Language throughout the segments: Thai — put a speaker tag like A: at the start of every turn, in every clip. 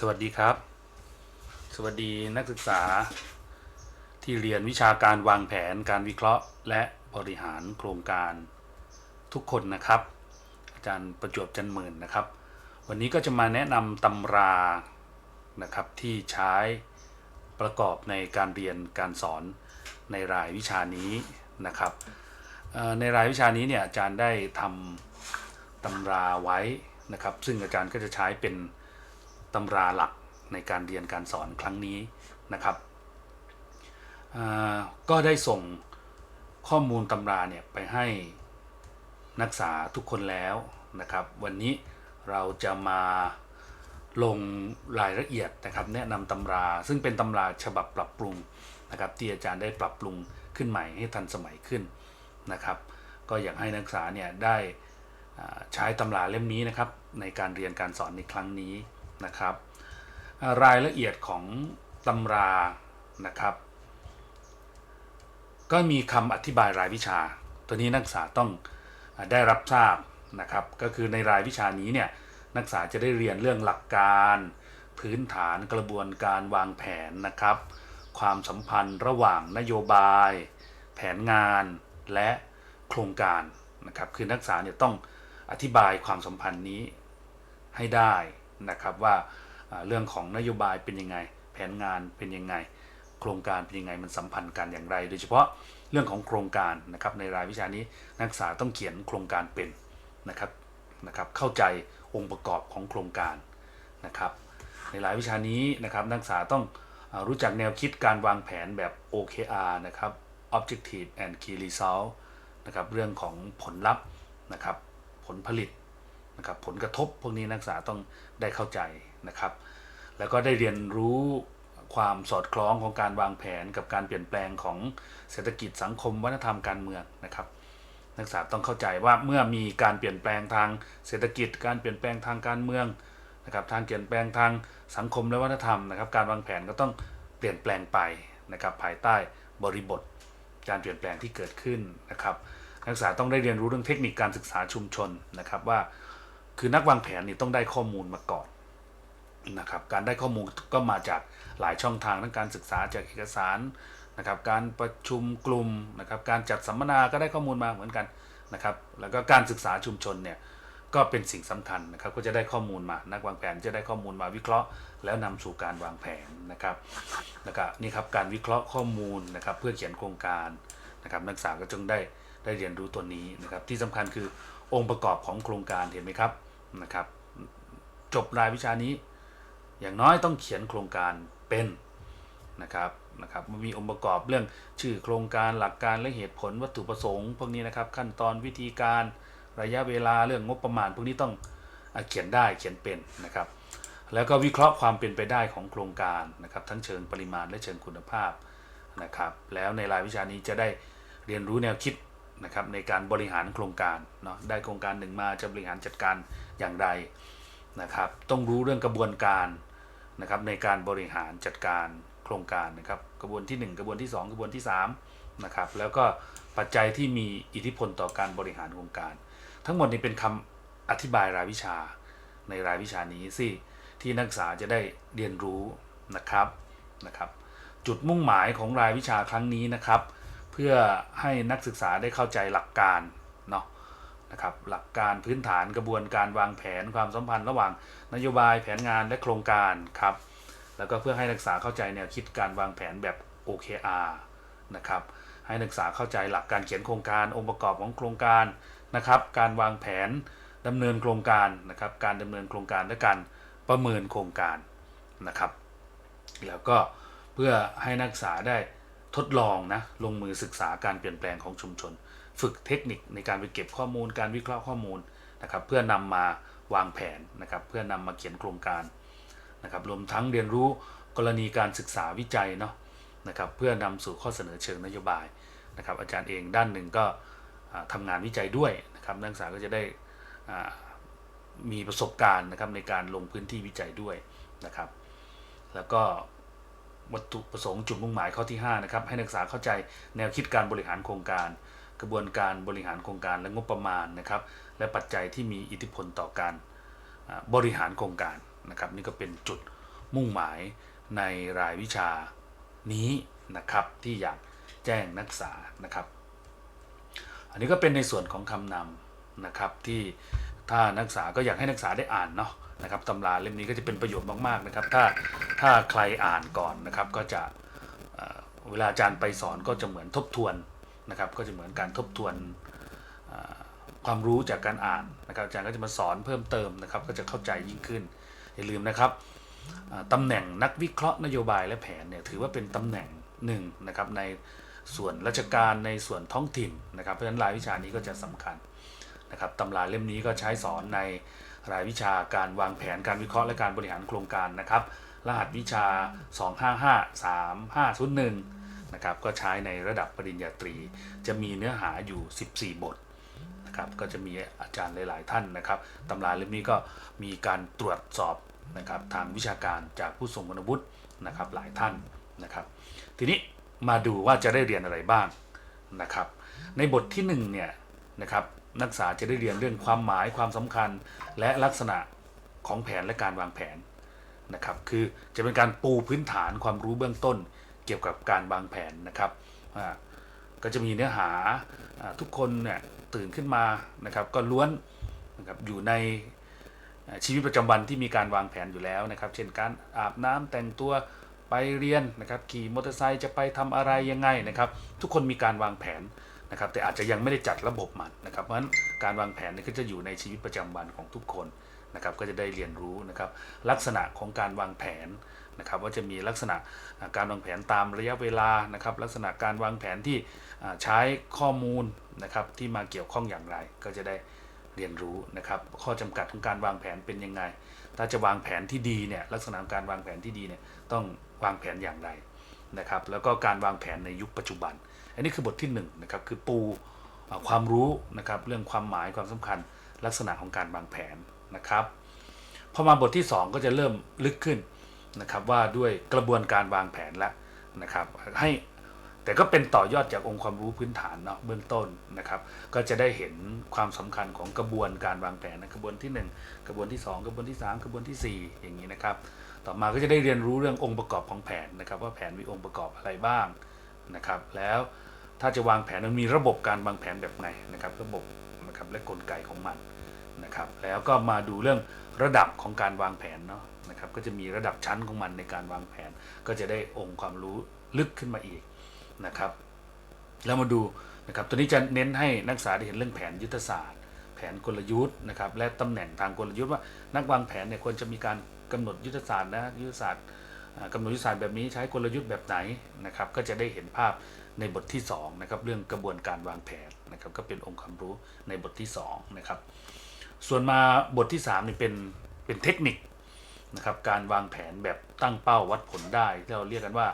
A: สวัสดีครับ สวัสดีนักศึกษา ที่เรียนวิชาการวางแผนการวิเคราะห์ และบริหารโครงการทุกคนนะครับ อาจารย์ประจวบจันหมื่นนะครับ วันนี้ก็จะมาแนะนำตำรานะครับที่ใช้ประกอบในการเรียนการสอนในรายวิชานี้นะครับในรายวิชานี้เนี่ยอาจารย์ได้ทำตำราไว้นะครับ ซึ่งอาจารย์ก็จะใช้เป็น ตำราหลักในการเรียนการสอนครั้งนี้นะครับก็ได้ส่งข้อมูลตำราเนี่ยไปให้นักศึกษาทุกคนแล้วนะครับ วันนี้เราจะมาลงรายละเอียดนะครับแนะนำตำรา ซึ่งเป็นตำราฉบับปรับปรุงนะครับที่อาจารย์ได้ปรับปรุงขึ้นใหม่ให้ทันสมัยขึ้นนะครับ ก็อยากให้นักศึกษาเนี่ยได้ใช้ตำราเล่มนี้นะครับในการเรียนการสอนในครั้งนี้ นะครับ รายละเอียดของตำรานะครับ ก็มีคำอธิบายรายวิชา ตัวนี้นักศึกษาต้องได้รับทราบนะครับ ก็คือในรายวิชานี้เนี่ยนักศึกษาจะได้เรียนเรื่องหลักการ พื้นฐานกระบวนการวางแผนนะครับ ความสัมพันธ์ระหว่างนโยบาย แผนงานและโครงการนะครับ คือนักศึกษาเนี่ยต้องอธิบายความสัมพันธ์นี้ให้ได้ นะครับว่าเรื่องของนโยบายเป็นยังไง แผนงานเป็นยังไง โครงการเป็นยังไงมันสัมพันธ์กันอย่างไร โดยเฉพาะเรื่องของโครงการนะครับในรายวิชานี้นักศึกษาต้องเขียนโครงการเป็นนะครับนะครับเข้าใจองค์ประกอบของโครงการนะครับในรายวิชานี้นะครับนักศึกษาต้องอรู้จักแนวคิดการวางแผนแบบ OKR นะครับ Objective and Key Result นะครับเรื่องของผลลัพธ์นะครับผลผลิต นะครับผลกระทบพวกนี้นักศึกษาต้องได้เข้าใจนะครับ แล้วก็ได้เรียนรู้ความสอดคล้องของการวางแผนกับการเปลี่ยนแปลงของเศรษฐกิจสังคมวัฒนธรรมการเมืองนะครับนักศึกษาต้องเข้าใจว่าเมื่อมีการเปลี่ยนแปลงทางเศรษฐกิจ การเปลี่ยนแปลงทางการเมืองนะครับทางเปลี่ยนแปลงทางสังคมและวัฒนธรรมนะครับ การวางแผนก็ต้องเปลี่ยนแปลงไปนะครับภายใต้บริบท การเปลี่ยนแปลงที่เกิดขึ้นนะครับ นักศึกษาต้องได้เรียนรู้เรื่องเทคนิคการศึกษาชุมชนนะครับว่า คือนักวางแผนนี่ต้องได้ข้อมูลมาก่อนนะครับการได้ข้อมูลก็มาจากหลายช่องทางทั้งการศึกษาจากเอกสารนะครับการประชุมกลุ่มนะครับการจัดสัมมนาก็ได้ข้อมูลมาเหมือนกันนะครับแล้วก็การศึกษาชุมชนเนี่ยก็เป็นสิ่งสำคัญนะครับก็จะได้ข้อมูลมานักวางแผนจะได้ข้อมูลมาวิเคราะห์ แล้วนำสู่การวางแผนนะครับแล้วก็นี่ครับการวิเคราะห์ข้อมูลนะครับเพื่อเขียนโครงการนะครับนักศึกษาก็จึงได้ได้เรียนรู้ตัวนี้นะครับที่สำคัญคือองค์ประกอบของโครงการเห็นไหมครับ นะครับ จบรายวิชานี้ อย่างน้อยต้องเขียนโครงการเป็นนะครับนะครับมันมีองค์ประกอบเรื่องชื่อโครงการหลักการและเหตุผลวัตถุประสงค์พวกนี้นะครับขั้นตอนวิธีการระยะเวลาเรื่องงบประมาณ พวกนี้ต้องเขียนได้เขียนเป็นนะครับ แล้วก็วิเคราะห์ความเป็นไปได้ของโครงการนะครับ ทั้งเชิงปริมาณและเชิงคุณภาพนะครับ แล้วในรายวิชานี้จะได้เรียนรู้แนวคิดนะครับในการบริหารโครงการเนาะได้โครงการหนึ่งมาจะบริหารจัดการ อย่างไรนะครับ ต้องรู้เรื่องกระบวนการนะครับในการบริหารจัดการโครงการนะครับ กระบวนที่ 1 กระบวนที่ 2 กระบวนที่3นะครับแล้วก็ปัจจัยที่มีอิทธิพลต่อการบริหารโครงการ ทั้งหมดนี้เป็นคำอธิบายรายวิชาในรายวิชานี้สิที่นักศึกษาจะได้เรียนรู้นะครับนะครับ จุดมุ่งหมายของรายวิชาครั้งนี้นะครับ เพื่อให้นักศึกษาได้เข้าใจหลักการเนาะ นะครับหลักการพื้นฐานกระบวนการวางแผนความสัมพันธ์ระหว่างนโยบายแผนงานและโครงการครับแล้วก็เพื่อให้นักศึกษาเข้าใจแนวคิดการวางแผนแบบ OKR นะครับให้นักศึกษาเข้าใจหลักการเขียนโครงการองค์ประกอบของโครงการนะครับการวางแผนดำเนินโครงการนะครับการดำเนินโครงการและการประเมินโครงการนะครับแล้วก็เพื่อให้นักศึกษาได้ทดลองนะลงมือศึกษาการเปลี่ยนแปลงของชุมชน ฝึกเทคนิคในการไปเก็บข้อมูล การวิเคราะห์ข้อมูลนะครับ เพื่อนำมาวางแผนนะครับ เพื่อนำมาเขียนโครงการนะครับ รวมทั้งเรียนรู้กรณีการศึกษาวิจัยเนาะนะครับ เพื่อนำสู่ข้อเสนอเชิงนโยบายนะครับ อาจารย์เองด้านหนึ่งก็ทำางานวิจัยด้วยนะครับนักศึกษาก็จะได้มีประสบการณ์นะครับในการลงพื้นที่วิจัยด้วยนะครับ แล้วก็วัตถุประสงค์จุดมุ่งหมายข้อที่5นะครับให้นักศึกษาเข้าใจแนวคิดการบริหารโครงการ กระบวนการบริหารโครงการและงบประมาณนะครับ และปัจจัยที่มีอิทธิพลต่อการบริหารโครงการนะครับ นี่ก็เป็นจุดมุ่งหมายในรายวิชานี้นะครับที่อยากแจ้งนักศึกษานะครับ อันนี้ก็เป็นในส่วนของคำนำนะครับที่ถ้านักศึกษาก็อยากให้นักศึกษาได้อ่านเนาะนะครับตำราเล่มนี้ก็จะเป็นประโยชน์มากๆนะครับ ถ้าถ้าใครอ่านก่อนนะครับก็จะเวลาอาจารย์ไปสอนก็จะเหมือนทบทวน นะครับก็จะเหมือนการทบทวนความรู้จากการอ่านนะครับอาจารย์ก็จะมาสอนเพิ่มเติมนะครับก็จะเข้าใจยิ่งขึ้น อย่าลืมนะครับตำแหน่งนักวิเคราะห์นโยบายและแผนเนี่ยถือว่าเป็นตำแหน่งหนึ่งนะครับในส่วนราชการในส่วนท้องถิ่นนะครับเพราะฉะนั้นรายวิชานี้ก็จะสำคัญนะครับตำราเล่มนี้ก็ใช้สอนในรายวิชาการวางแผนการวิเคราะห์และการบริหารโครงการนะครับรหัสวิชา 2553501 นะครับก็ใช้ในระดับปริญญาตรี จะมีเนื้อหาอยู่ 14 บทนะครับก็จะมีอาจารย์หลาย ๆ ท่านนะครับตำราเล่มนี้ก็มีการตรวจสอบนะครับทางวิชาการจากผู้ทรงคุณวุฒินะครับหลายท่านนะครับ ทีนี้มาดูว่าจะได้เรียนอะไรบ้างนะครับ ในบทที่1เนี่ยนะครับนักศึกษาจะได้เรียนเรื่องความหมายความสำคัญและลักษณะของแผนและการวางแผนนะครับ คือจะเป็นการปูพื้นฐานความรู้เบื้องต้น เกี่ยวกับการวางแผนนะครับก็จะมีเนื้อหาทุกคนเนี่ยตื่นขึ้นมานะครับก็ล้วนนะครับอยู่ในชีวิตประจำวันที่มีการวางแผนอยู่แล้วนะครับ เช่นการอาบน้ำแต่งตัวไปเรียนนะครับขี่มอเตอร์ไซค์จะไปทำอะไรยังไงนะครับ ทุกคนมีการวางแผนนะครับ แต่อาจจะยังไม่ได้จัดระบบมันนะครับ เพราะฉะนั้นการวางแผนนี่ก็จะอยู่ในชีวิตประจำวันของทุกคนนะครับ ก็จะได้เรียนรู้นะครับ ลักษณะของการวางแผน นะครับว่าจะมีลักษณะการวางแผนตามระยะเวลานะครับลักษณะการวางแผนที่ใช้ข้อมูลนะครับที่มาเกี่ยวข้องอย่างไร ก็จะได้เรียนรู้นะครับข้อจำกัดของการวางแผนเป็นยังไง ถ้าจะวางแผนที่ดีเนี่ยลักษณะการวางแผนที่ดีเนี่ยต้องวางแผนอย่างไรนะครับแล้วก็การวางแผนในยุคปัจจุบัน อันนี้คือบทที่1นงนะครับคือปูความรู้นะครับเรื่องความหมายความสำคัญลักษณะของการวางแผนนะครับพอมาบทที่ 2 ก็จะเริ่มลึกขึ้น นะครับว่าด้วยกระบวนการวางแผนแล้วนะครับให้แต่ก็เป็นต่อยอดจากองค์ความรู้พื้นฐานเนาะเบื้องต้นนะครับ ก็จะได้เห็นความสำคัญของกระบวนการวางแผนนะกระบวนที่ 1 กระบวนที่ 2 กระบวนที่ 3 กระบวนทีสี่ 4 อย่างนี้นะครับ ต่อมาก็จะได้เรียนรู้เรื่ององค์ประกอบของแผนนะครับ ว่าแผนมีองค์ประกอบอะไรบ้างนะครับ แล้วถ้าจะวางแผนมันมีระบบการวางแผนแบบไหนนะครับ ระบบนะครับและกลไกของมันนะครับ แล้วก็มาดูเรื่องระดับของการวางแผนเนาะ นะครับก็จะมีระดับชั้นของมันในการวางแผน ก็จะได้องค์ความรู้ลึกขึ้นมาอีกนะครับแล้วมาดูนะครับตัวนี้จะเน้นให้นักศึกษาได้เห็นเรื่องแผนยุทธศาสตร์ แผนกลยุทธ์นะครับและตำแหน่งทางกลยุทธ์ว่านักวางแผนเนี่ยควรจะมีการกำหนดยุทธศาสตร์นะยุทธศาสตร์กำหนดยุทธศาสตร์แบบนี้ใช้กลยุทธ์แบบไหนนะครับก็จะได้เห็นภาพในบทที่สองนะครับเรื่องกระบวนการวางแผนนะครับก็เป็นองค์ความรู้ในบทที่สองนะครับส่วนมาบทที่3นี่เป็นเป็นเทคนิค นะครับการวางแผนแบบตั้งเป้าวัดผลได้ที่เราเรียกกันว่า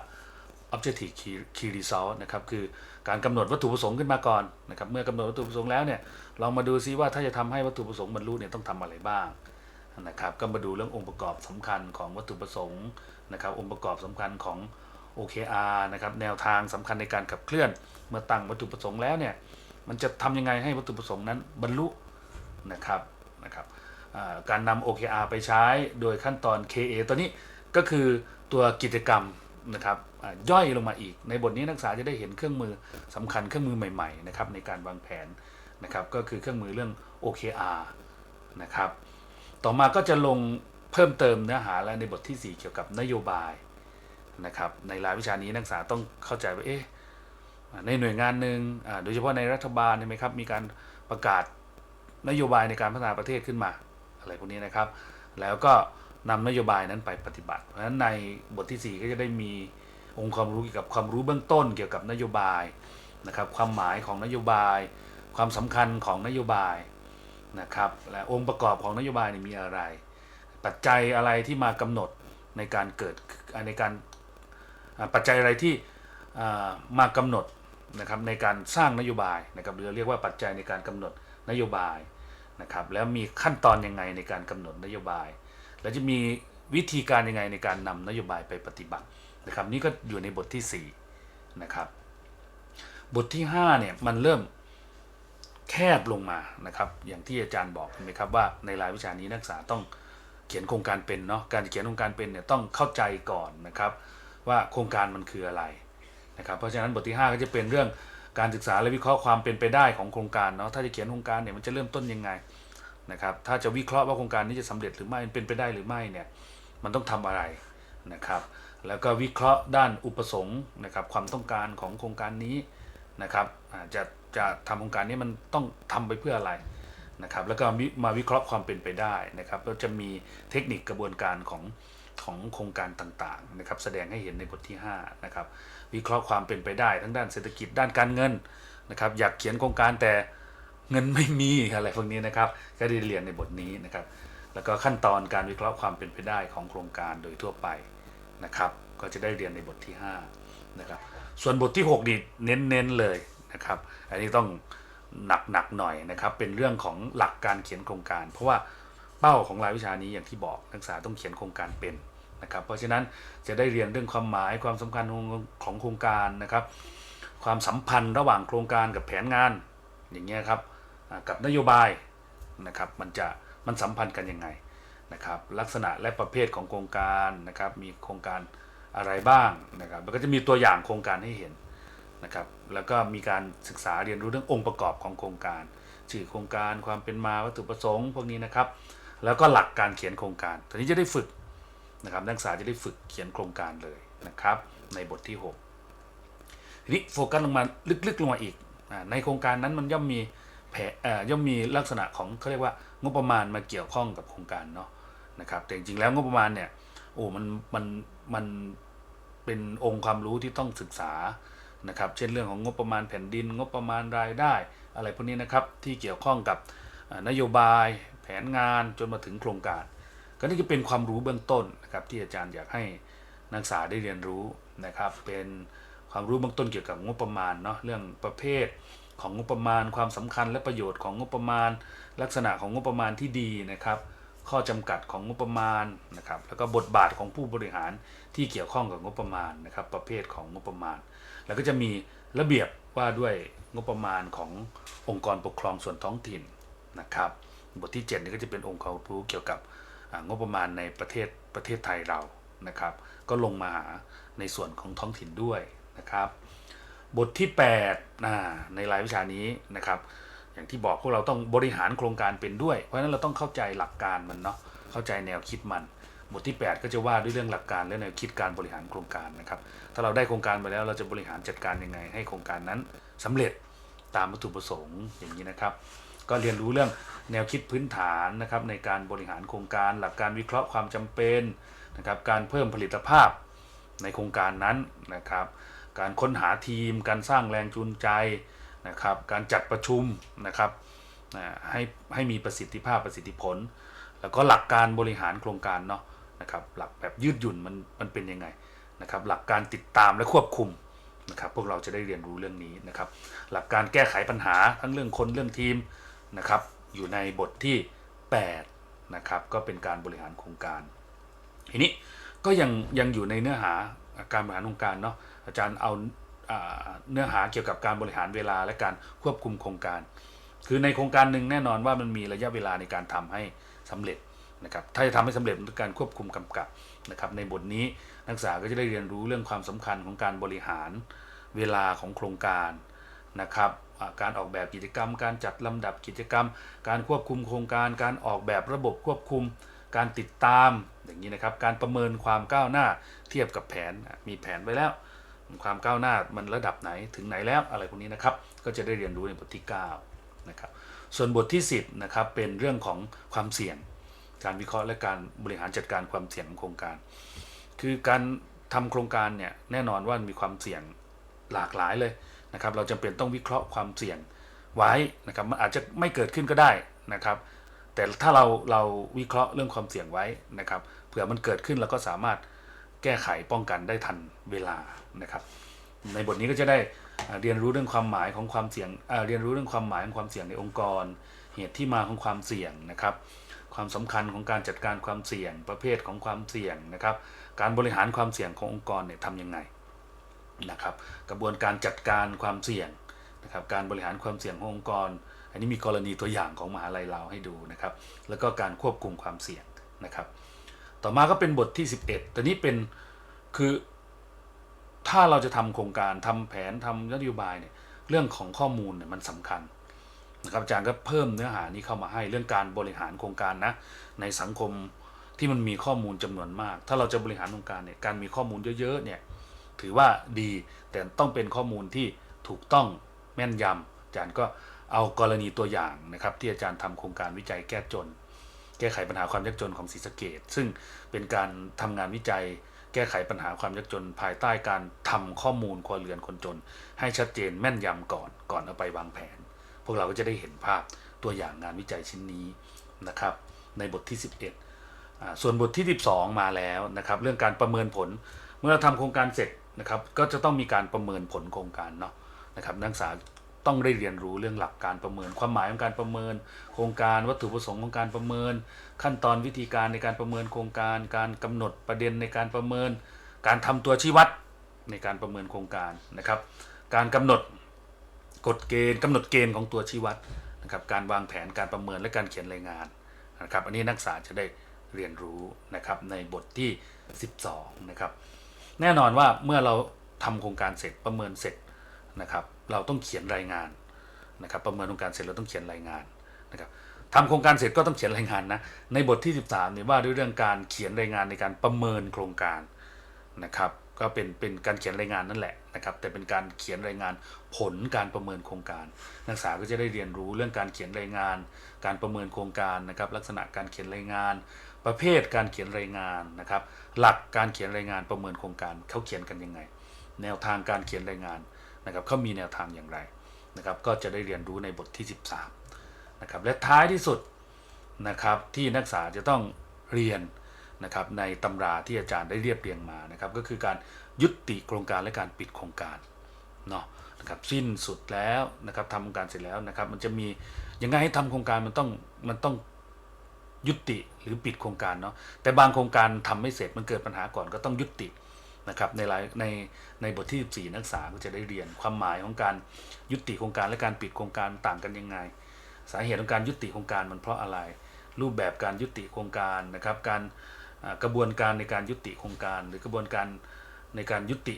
A: objective key result นะครับคือการกำหนดวัตถุประสงค์ขึ้นมาก่อนนะครับเมื่อกำหนดวัตถุประสงค์แล้วเนี่ยลองมาดูซิว่าถ้าจะทำให้วัตถุประสงค์บรรลุเนี่ยต้องทำอะไรบ้างนะครับก็มาดูเรื่ององค์ประกอบสำคัญของวัตถุประสงค์นะครับองค์ประกอบสำคัญของ OKR นะครับแนวทางสำคัญในการขับเคลื่อน เมื่อตั้งวัตถุประสงค์แล้วเนี่ยมันจะทำยังไงให้วัตถุประสงค์นั้นบรรลุนะครับนะครับ การนำ OKR ไปใช้โดยขั้นตอน KA ตัวนี้ก็คือตัวกิจกรรมนะครับย่อยลงมาอีก ในบทนี้นักศึกษาจะได้เห็นเครื่องมือสำคัญเครื่องมือใหม่ๆนะครับในการวางแผนนะครับก็คือเครื่องมือเรื่อง OKR นะครับต่อมาก็จะลงเพิ่มเติมเนื้อหาแล้วในบทที่ 4 เกี่ยวกับนโยบายนะครับในรายวิชานี้นักศึกษาต้องเข้าใจว่าเอ๊ะในหน่วยงานหนึ่งโดยเฉพาะในรัฐบาลใช่ไหมครับมีการประกาศนโยบายในการพัฒนาประเทศขึ้นมา อะไรพวกนี้นะครับ แล้วก็นำนโยบายนั้นไปปฏิบัติ เพราะฉะนั้นในบทที่ 4 ก็จะได้มีองค์ความรู้เกี่ยวกับความรู้เบื้องต้นเกี่ยวกับนโยบายนะครับ ความหมายของนโยบาย ความสำคัญของนโยบายนะครับ และองค์ประกอบของนโยบายนี่มีอะไร ปัจจัยอะไรที่มากำหนดในการเกิดในการปัจจัยอะไรที่มากำหนดนะครับในการสร้างนโยบายนะครับหรือเรียกว่าปัจจัยในการกำหนดนโยบาย นะครับแล้วมีขั้นตอนยังไงในการกำหนดนโยบาย แล้วจะมีวิธีการยังไงในการนำนโยบายไปปฏิบัตินะครับนี่ก็อยู่ในบทที่4นะครับบทที่5เนี่ยมันเริ่มแคบลงมานะครับอย่างที่อาจารย์บอกเห็นไหมครับว่าในรายวิชานี้นักศึกษาต้องเขียนโครงการเป็นเนาะการเขียนโครงการเป็นเนี่ยต้องเข้าใจก่อนนะครับว่าโครงการมันคืออะไรนะครับเพราะฉะนั้นบทที่ 5 ก็จะเป็นเรื่องการศึกษาและวิเคราะห์ความเป็นไปได้ของโครงการเนาะถ้าจะเขียนโครงการเนี่ยมันจะเริ่มต้นยังไง นะครับถ้าจะวิเคราะห์ว่าโครงการนี้จะสำเร็จหรือไม่เป็นไปได้หรือไม่เนี่ยมันต้องทำอะไรนะครับแล้วก็วิเคราะห์ด้านอุปสงค์นะครับความต้องการของโครงการนี้นะครับจะจะทำโครงการนี้มันต้องทำไปเพื่ออะไรนะครับแล้วก็มาวิเคราะห์ความเป็นไปได้นะครับแล้วจะมีเทคนิคกระบวนการของของโครงการต่างๆนะครับแสดงให้เห็นในบทที่5นะครับวิเคราะห์ความเป็นไปได้ทั้งด้านเศรษฐกิจด้านการเงินนะครับอยากเขียนโครงการแต่ เงินไม่มีอะไรพวกนี้นะครับก็ได้เรียนในบทนี้นะครับ แล้วก็ขั้นตอนการวิเคราะห์ความเป็นไปได้ของโครงการโดยทั่วไปนะครับ ก็จะได้เรียนในบทที่5นะครับส่วนบทที่6นี่เน้นๆเลยนะครับ อันนี้ต้องหนักๆหน่อยนะครับ เป็นเรื่องของหลักการเขียนโครงการ เพราะว่าเป้าของรายวิชานี้อย่างที่บอกนักศึกษาต้องเขียนโครงการเป็นนะครับ เพราะฉะนั้นจะได้เรียนเรื่องความหมายความสำคัญของโครงการนะครับ ความสัมพันธ์ระหว่างโครงการกับแผนงานอย่างเงี้ยครับ กับนโยบายนะครับมันจะมันสัมพันธ์กันยังไงนะครับลักษณะและประเภทของโครงการนะครับมีโครงการอะไรบ้างนะครับแล้วก็จะมีตัวอย่างโครงการให้เห็นนะครับแล้วก็มีการศึกษาเรียนรู้เรื่ององค์ประกอบของโครงการชื่อโครงการความเป็นมาวัตถุประสงค์พวกนี้นะครับ แล้วก็หลักการเขียนโครงการตอนนี้จะได้ฝึกนะครับนักศึกษาจะได้ฝึกเขียนโครงการเลยนะครับ ในบทที่ 6 ทีนี้โฟกัสลงมาลึกๆลงมาอีกในโครงการนั้นมันย่อมมี แผย่อมมีลักษณะของเขาเรียกว่างบประมาณมาเกี่ยวข้องกับโครงการเนาะนะครับแต่จริงๆแล้วงบประมาณเนี่ยโอ้มันมันมันเป็นองค์ความรู้ที่ต้องศึกษานะครับ เช่นเรื่องของงบประมาณแผ่นดิน งบประมาณรายได้ อะไรพวกนี้นะครับที่เกี่ยวข้องกับนโยบาย แผนงานจนมาถึงโครงการ ก็นี่ก็เป็นความรู้เบื้องต้นนะครับที่อาจารย์อยากให้นักศึกษาได้เรียนรู้นะครับ เป็นความรู้เบื้องต้นเกี่ยวกับงบประมาณเนาะเรื่องประเภท ของงบประมาณ ความสำคัญและประโยชน์ของงบประมาณ ลักษณะของงบประมาณที่ดีนะครับ ข้อจำกัดของงบประมาณนะครับ แล้วก็บทบาทของผู้บริหารที่เกี่ยวข้องกับงบประมาณนะครับ ประเภทของงบประมาณ แล้วก็จะมีระเบียบว่าด้วยงบประมาณขององค์กรปกครองส่วนท้องถิ่นนะครับ บทที่ 7 นี่ก็จะเป็นองค์ความรู้เกี่ยวกับงบประมาณในประเทศประเทศไทยเรานะครับ ก็ลงมาหาในส่วนของท้องถิ่นด้วยนะครับ บทที่8อ่าในรายวิชานี้นะครับ อย่างที่บอกพวกเราต้องบริหารโครงการเป็นด้วย เพราะฉะนั้นเราต้องเข้าใจหลักการมันเนาะเข้าใจแนวคิดมัน บทที่ 8 ก็จะว่าด้วยเรื่องหลักการและแนวคิดการบริหารโครงการนะครับ ถ้าเราได้โครงการไปแล้วเราจะบริหารจัดการยังไง ให้โครงการนั้นสำเร็จตามวัตถุประสงค์อย่างนี้นะครับ ก็เรียนรู้เรื่องแนวคิดพื้นฐานนะครับในการบริหารโครงการหลักการวิเคราะห์ความจำเป็นนะครับการเพิ่มผลิตภาพในโครงการนั้นนะครับ การค้นหาทีม การสร้างแรงจูงใจนะครับ การจัดประชุมนะครับให้ให้มีประสิทธิภาพประสิทธิผล แล้วก็หลักการบริหารโครงการเนาะนะครับหลักแบบยืดหยุ่นมันมันเป็นยังไงนะครับหลักการติดตามและควบคุมนะครับพวกเราจะได้เรียนรู้เรื่องนี้นะครับ หลักการแก้ไขปัญหาทั้งเรื่องคนเรื่องทีมนะครับอยู่ในบทที่ 8 นะครับ ก็เป็นการบริหารโครงการ ทีนี้ก็ยังยังอยู่ในเนื้อหาการบริหารโครงการเนาะ อาจารย์เอาเนื้อหาเกี่ยวกับการบริหารเวลาและการควบคุมโครงการ คือในโครงการหนึ่งแน่นอนว่ามันมีระยะเวลาในการทำให้สำเร็จนะครับถ้าจะทำให้สำเร็จต้องการควบคุมกำกับนะครับในบทนี้นักศึกษาก็จะได้เรียนรู้เรื่องความสำคัญของการบริหารเวลาของโครงการนะครับการออกแบบกิจกรรม การจัดลำดับกิจกรรม การควบคุมโครงการ การออกแบบระบบควบคุม การติดตามอย่างนี้นะครับ การประเมินความก้าวหน้าเทียบกับแผนมีแผนไว้แล้ว ความก้าวหน้ามันระดับไหนถึงไหนแล้วอะไรพวกนี้นะครับก็จะได้เรียนรู้ในบทที่9นะครับส่วนบทที่ 10นะครับเป็นเรื่องของความเสี่ยง การวิเคราะห์และการบริหารจัดการความเสี่ยงของโครงการ คือการทำโครงการเนี่ยแน่นอนว่ามีความเสี่ยงหลากหลายเลยนะครับเราจำเป็นต้องวิเคราะห์ความเสี่ยงไว้นะครับมันอาจจะไม่เกิดขึ้นก็ได้นะครับ แต่ถ้าเราเราวิเคราะห์เรื่องความเสี่ยงไว้นะครับเผื่อมันเกิดขึ้นเราก็สามารถ แก้ไขป้องกันได้ทันเวลานะครับ ในบทนี้ก็จะได้เรียนรู้เรื่องความหมายของความเสี่ยงเรียนรู้เรื่องความหมายของความเสี่ยงในองค์กร เหตุที่มาของความเสี่ยงนะครับ ความสำคัญของการจัดการความเสี่ยง ประเภทของความเสี่ยงนะครับ การบริหารความเสี่ยงขององค์กรเนี่ยทำยังไงนะครับ กระบวนการจัดการความเสี่ยงนะครับ การบริหารความเสี่ยงขององค์กร อันนี้มีกรณีตัวอย่างของมหาลัยเราให้ดูนะครับ แล้วก็การควบคุมความเสี่ยงนะครับ ต่อมาก็เป็นบทที่ 11 แต่นี้เป็นคือถ้าเราจะทำโครงการทำแผนทำนโยบายเนี่ยเรื่องของข้อมูลเนี่ยมันสำคัญนะครับอาจารย์ก็เพิ่มเนื้อหานี้เข้ามาให้เรื่องการบริหารโครงการนะในสังคมที่มันมีข้อมูลจำนวนมาก ถ้าเราจะบริหารโครงการเนี่ยการมีข้อมูลเยอะๆเนี่ยถือว่าดีแต่ต้องเป็นข้อมูลที่ถูกต้องแม่นยำอาจารย์ก็เอากรณีตัวอย่างนะครับที่อาจารย์ทำโครงการวิจัยแก้จน แก้ไขปัญหาความยากจนของศรีสะเกดซึ่งเป็นการทำงานวิจัย แก้ไขปัญหาความยากจน ภายใต้การทำข้อมูลครัวเรือนคนจน ให้ชัดเจนแม่นยำก่อนก่อนเอาไปวางแผน พวกเราก็จะได้เห็นภาพตัวอย่างงานวิจัยชิ้นนี้นะครับในบทที่ 11อ่าส่วนบทที่ 12 มาแล้วนะครับเรื่องการประเมินผลเมื่อเราทำโครงการเสร็จนะครับก็จะต้องมีการประเมินผลโครงการเนาะนะครับนักศึกษา ต้องได้เรียนรู้เรื่องหลักการประเมิน ความหมายของการประเมิน โครงการวัตถุประสงค์ของการประเมิน ขั้นตอนวิธีการในการประเมินโครงการ การกำหนดประเด็นในการประเมิน การทำตัวชี้วัดในการประเมินโครงการนะครับ การกำหนดกฎเกณฑ์กำหนดเกณฑ์ของตัวชี้วัดนะครับการวางแผนการประเมินและการเขียนรายงานนะครับอันนี้นักศึกษาจะได้เรียนรู้นะครับในบทที่ 12นะครับแน่นอนว่าเมื่อเราทำโครงการเสร็จประเมินเสร็จ นะครับเราต้องเขียนรายงานนะครับประเมินโครงการเสร็จเราต้องเขียนรายงานนะครับทำโครงการเสร็จก็ต้องเขียนรายงานนะในบทที่ 13เนี่ยว่าด้วยเรื่องการเขียนรายงานในการประเมินโครงการนะครับก็เป็นเป็นการเขียนรายงานนั่นแหละนะครับแต่เป็นการเขียนรายงานผลการประเมินโครงการ นักศึกษาก็จะได้เรียนรู้เรื่องการเขียนรายงาน การประเมินโครงการนะครับลักษณะการเขียนรายงาน ประเภทการเขียนรายงานนะครับหลักการเขียนรายงานประเมินโครงการเขาเขียนกันยังไง แนวทางการเขียนรายงาน นะครับเขามีแนวทางอย่างไรนะครับก็จะได้เรียนรู้ในบทที่ 13นะครับและท้ายที่สุดนะครับที่นักศึกษาจะต้องเรียนนะครับในตำราที่อาจารย์ได้เรียบเรียงมานะครับก็คือการยุติโครงการและการปิดโครงการเนาะนะครับสิ้นสุดแล้วนะครับทำโครงการเสร็จแล้วนะครับมันจะมียังไงให้ทำโครงการมันต้องมันต้องยุติหรือปิดโครงการเนาะแต่บางโครงการทำไม่เสร็จมันเกิดปัญหาก่อนก็ต้องยุติ นะครับในรายในในบทที่ 14 นักศึกษาก็จะได้เรียนความหมายของการยุติโครงการและการปิดโครงการต่างกันยังไง สาเหตุของการยุติโครงการมันเพราะอะไร รูปแบบการยุติโครงการนะครับการกระบวนการในการยุติโครงการ หรือกระบวนการในการยุติ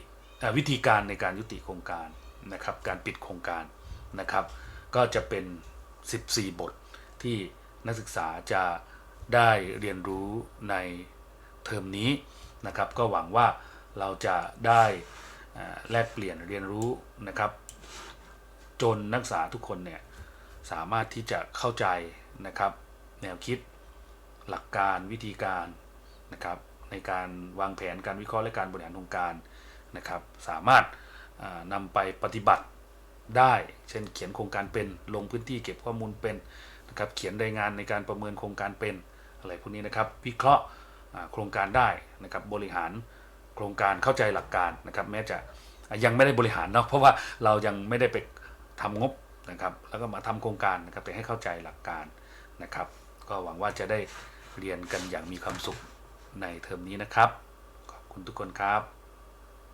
A: วิธีการในการยุติโครงการนะครับการปิดโครงการนะครับก็จะเป็น 14 บทที่นักศึกษาจะได้เรียนรู้ในเทอมนี้นะครับก็หวังว่า เราจะได้แลกเปลี่ยนเรียนรู้นะครับ จนนักศึกษาทุกคนเนี่ยสามารถที่จะเข้าใจนะครับ แนวคิดหลักการวิธีการนะครับ ในการวางแผนการวิเคราะห์และการบริหารโครงการนะครับ สามารถอ่านำไปปฏิบัติได้ เช่นเขียนโครงการเป็นลงพื้นที่เก็บข้อมูลเป็นนะครับเขียนรายงานในการประเมินโครงการเป็นอะไรพวกนี้นะครับ วิเคราะห์โครงการได้นะครับบริหาร โครงการเข้าใจหลักการนะครับแม้จะยังไม่ได้บริหารเนาะเพราะว่าเรายังไม่ได้ไปทำงบนะครับแล้วก็มาทำโครงการนะครับแต่ให้เข้าใจหลักการนะครับ ก็หวังว่าจะได้เรียนกันอย่างมีความสุขในเทอมนี้นะครับ ขอบคุณทุกคนครับ